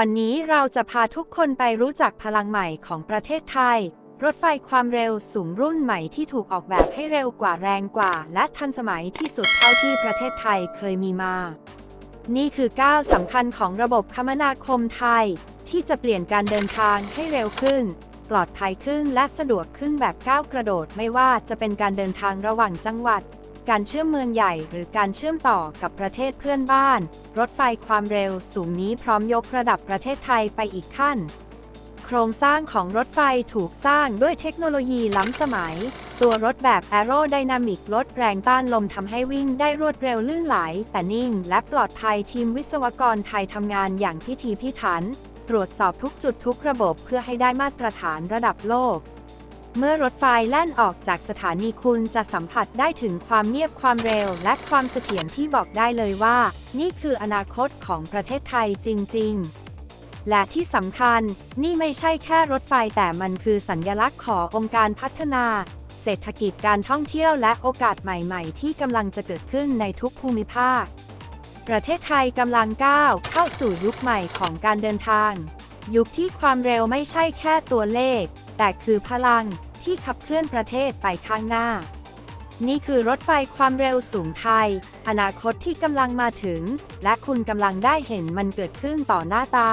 วันนี้เราจะพาทุกคนไปรู้จักพลังใหม่ของประเทศไทย รถไฟความเร็วสูงรุ่นใหม่ที่ถูกออกแบบให้เร็วกว่าแรงกว่า และทันสมัยที่สุดเท่าที่ประเทศไทยเคยมีมา นี่คือก้าวสำคัญของระบบคมนาคมไทย ที่จะเปลี่ยนการเดินทางให้เร็วขึ้น ปลอดภัยขึ้นและสะดวกขึ้นแบบก้าวกระโดดไม่ว่าจะเป็นการเดินทางระหว่างจังหวัด การเชื่อมเมืองใหญ่หรือการเชื่อมต่อกับประเทศเพื่อนบ้าน รถไฟความเร็วสูงนี้พร้อมยกระดับประเทศไทยไปอีกขั้น โครงสร้างของรถไฟถูกสร้างด้วยเทคโนโลยีล้ำสมัย ตัวรถแบบ Aerodynamic ลดแรงต้านลมทำให้วิ่งได้รวดเร็วลื่นไหล แต่นิ่งและปลอดภัยทีมวิศวกรไทยทำงานอย่างพิถีพิถัน ตรวจสอบทุกจุดทุกระบบเพื่อให้ได้มาตรฐานระดับโลก เมื่อรถไฟแล่นออกจากสถานีคุณจะสัมผัสได้ถึงความเงียบความเร็ว และความเสถียรที่บอกได้เลยว่า นี่คืออนาคตของประเทศไทยจริง ๆ และที่สำคัญนี่ไม่ใช่แค่รถไฟแต่มันคือสัญญลักษณ์ขององค์การพัฒนา เศรษฐกิจการท่องเที่ยวและโอกาสใหม่ ๆ ที่กำลังจะเกิดขึ้นในทุกภูมิภาค ประเทศไทยกำลังก้าวเข้าสู่ยุคใหม่ของการเดินทาง ยุคที่ความเร็วไม่ใช่แค่ตัวเลขแต่คือพลัง ที่ขับเคลื่อนประเทศไปข้างหน้า นี่คือรถไฟความเร็วสูงไทย อนาคตที่กำลังมาถึง และคุณกำลังได้เห็นมันเกิดขึ้นต่อหน้าตา